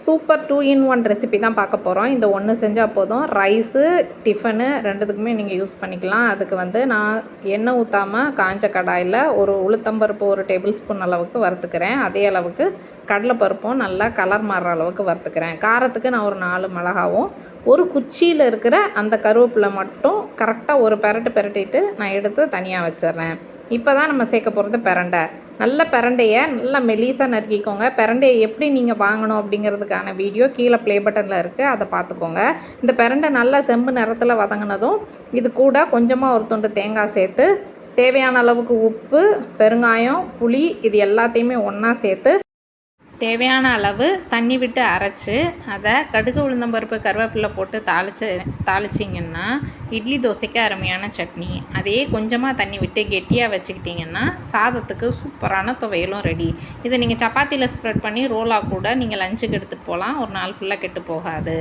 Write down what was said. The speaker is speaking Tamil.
Super two in one recipe தான் பார்க்க போகிறோம் இந்த ஒன்று செஞ்சால் போதும். ரைஸு டிஃபனு ரெண்டுத்துக்குமே நீங்கள் யூஸ் பண்ணிக்கலாம். அதுக்கு வந்து நான் எண்ணெய் ஊற்றாமல் காஞ்ச கடாயில் ஒரு உளுத்தம்பருப்பு ஒரு டேபிள் ஸ்பூன் அளவுக்கு வறுத்துக்கிறேன். அதே அளவுக்கு கடலைப்பருப்பும் நல்லா கலர் மாறுற அளவுக்கு வறுத்துக்கிறேன். காரத்துக்கு நான் ஒரு நாலு மிளகாவும் ஒரு குச்சியில் இருக்கிற அந்த கருவேப்பிலை மட்டும் கரெக்டாக ஒரு பெரட்டு பெரட்டிட்டு நான் எடுத்து தனியாக வச்சிடுறேன். இப்போ தான் நம்ம சேர்க்க போகிறது பிரண்டை. நல்ல பிரண்டையை நல்லா மெலீஸாக நறுக்கிக்கோங்க. பிரண்டையை எப்படி நீங்கள் வாங்கணும் அப்படிங்கிறதுக்கான வீடியோ கீழே ப்ளே பட்டனில் இருக்குது அதை பார்த்துக்கோங்க. இந்த பிரண்டை நல்லா செம்பு நிறத்தில் வதங்கினதும் இது கூட கொஞ்சமாக ஒரு துண்டு தேங்காய் சேர்த்து தேவையான அளவுக்கு உப்பு பெருங்காயம் புளி இது எல்லாத்தையுமே ஒன்றா சேர்த்து தேவையான அளவு தண்ணி விட்டு அரைச்சி அதை கடுகு உளுந்தம்பருப்பு கருவேப்பிலை போட்டு தாளித்து தாளிச்சிங்கன்னா இட்லி தோசைக்கு அருமையான சட்னி. அதையே கொஞ்சமாக தண்ணி விட்டு கெட்டியாக வச்சுக்கிட்டிங்கன்னா சாதத்துக்கு சூப்பரான துவையலும் ரெடி இதை நீங்கள் சப்பாத்தியில் ஸ்ப்ரெட் பண்ணி ரோலாக கூட நீங்கள் லஞ்சுக்கு எடுத்துகிட்டு போகலாம். ஒரு நாள் ஃபுல்லாக கெட்டு போகாது.